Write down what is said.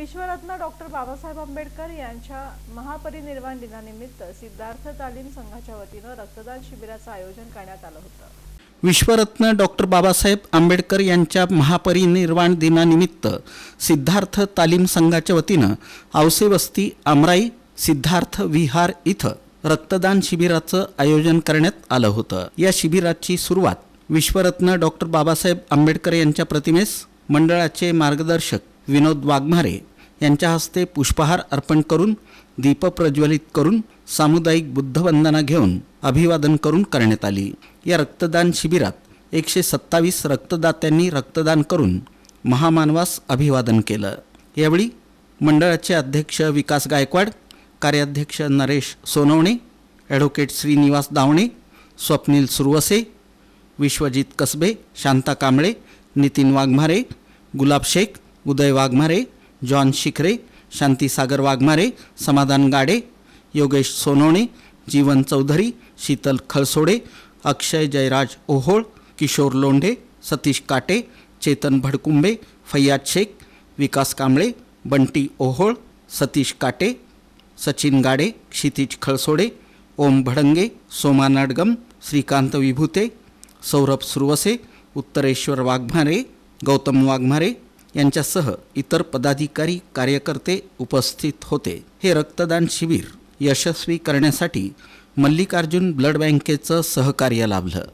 विश्वरत्न doctor Babasaheb Ambedkar यांच्या महापरिनिर्वाण दिनानिमित्त सिद्धार्थ तालीम संघाच्या वतीनं रक्तदान शिबिराचं आयोजन करण्यात आलं होतं. विश्वरत्न डॉक्टर बाबासाहेब आंबेडकर यांच्या महापरिनिर्वाण दिनानिमित्त सिद्धार्थ तालीम संघाच्या वतीनं औसे वस्ती आमराई सिद्धार्थ विहार इथं रक्तदान शिबिराचं आयोजन करण्यात आलं होतं. या शिबिराची सुरुवात विश्वरत्न डॉक्टर बाबासाहेब आंबेडकर यांच्या प्रतिमेस मंडळाचे मार्गदर्शक विनोद वाघमारे यांच्या हस्ते पुष्पहार अर्पण करून दीप प्रज्वलित करून सामुदायिक बुद्धवंदना घेऊन अभिवादन करून करण्यात आली. या रक्तदान शिबिरात एकशे सत्तावीस रक्तदात्यांनी रक्तदान करून महामानवास अभिवादन केलं. यावेळी मंडळाचे अध्यक्ष विकास गायकवाड कार्याध्यक्ष नरेश सोनवणे ॲडव्होकेट श्रीनिवास दावणे स्वप्नील सुरवसे विश्वजित कसबे शांता कांबळे नितीन वाघमारे गुलाब शेख उदय वाघमारे जॉन शिखरे शांति सागर वाघमारे समाधान गाडे योगेश सोनवणे जीवन चौधरी शीतल खळसोडे अक्षय जयराज ओहोळ किशोर लोंढे सतीश काटे चेतन भडकुंबे फैयाद शेख विकास कांबळे बंटी ओहोळ सतीश काटे सचिन गाडे क्षितिज खळसोडे ओम भडंगे सोमा नाडगम श्रीकांत विभूते सौरभ सुरवसे उत्तरेश्वर वाघमारे गौतम वाघमारे यांच्यासह इतर पदाधिकारी कार्यकर्ते उपस्थित होते. हे रक्तदान शिबिर यशस्वी करण्यासाठी मल्लिकार्जुन ब्लड बँकेचं सहकार्य लाभलं.